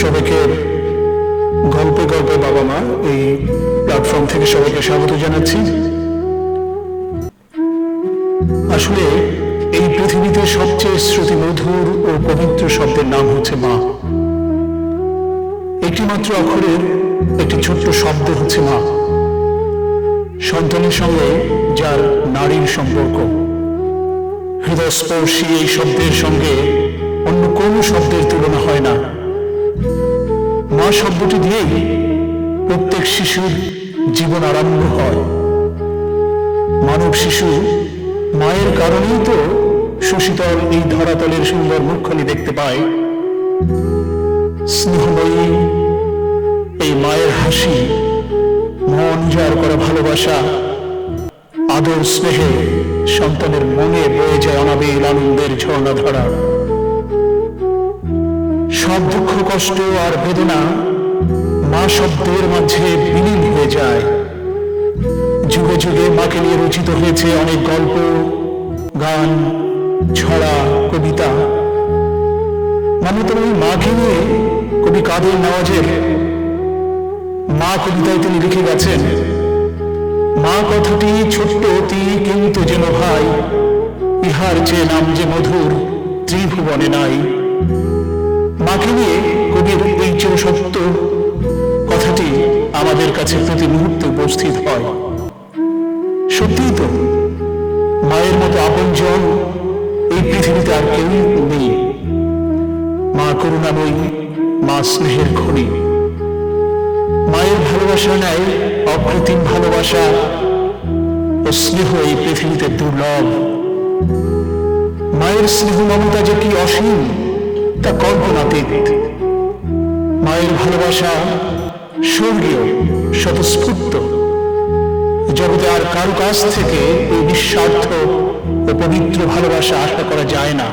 সবাইকে গল্পে গল্পে বাবা মা এই প্ল্যাটফর্ম থেকে সবাইকে স্বাগত জানাচ্ছি। আসলে এই পৃথিবীতে সবচেয়ে শ্রুতিমধুর ও পবিত্র শব্দের নাম হচ্ছে মা। একটি মাত্র অক্ষরের একটি ছোট্ট শব্দ হচ্ছে মা। সন্তানের সঙ্গে যার নারীর সম্পর্ক। হৃদয়স্পর্শী এই শব্দের সঙ্গে অন্য কোনো শব্দের তুলনা হয় না। শব্দটি দিয়েই প্রত্যেক শিশুর জীবন আরম্ভ হয়। মানব শিশু মায়ের কারণেই তো সুশীতল এই ধরাতলের সুন্দর মুখখানি দেখতে পায়। স্নেহময়ী এই মায়ের হাসি, মন জয় করা ভালোবাসা, আদর স্নেহে সন্তানের মনে বয়ে যায় অনাবিল আনন্দের ঝর্ণাধারা। সব দুঃখ, কষ্ট আর বেদনা মা শব্দের মাঝে বিলীন হয়ে যায়। যুগে যুগে মাকে নিয়ে রচিত হয়েছে অনেক গল্প, গান, ছড়া, কবিতা। মান্যতম এই মাকে নিয়ে কবি কাদের নওয়াজের মা কবিতায় তিনি লিখে গেছেন, মা কথাটি ছোট্ট অতি কিন্তু যেন ভাই, ইহার যে নাম যে মধুর ত্রিভুবনে নাই। মাকে নিয়ে কবির এই চিরসত্য কথাটি আমাদের কাছে প্রতি মুহূর্তে উপস্থিত হয়। সত্যিই তো, মায়ের মতো আপনজন এই পৃথিবীতে আর কেউ নেই। মা করুণাময়ী, মা স্নেহের খনি। মায়ের ভালোবাসা নেয় অকৃত্রিম ভালোবাসা ও স্নেহ এই পৃথিবীতে দুর্লভ। মায়ের স্নেহ মমতা যে কি অসীম তা কল্পনাতীত মায়ের ভালোবাসা স্বর্গীয়, স্বতঃস্ফূর্ত। জগতে আর কারও কাছ থেকে এই নিঃস্বার্থ ও পবিত্র ভালোবাসা আশা করা যায় না।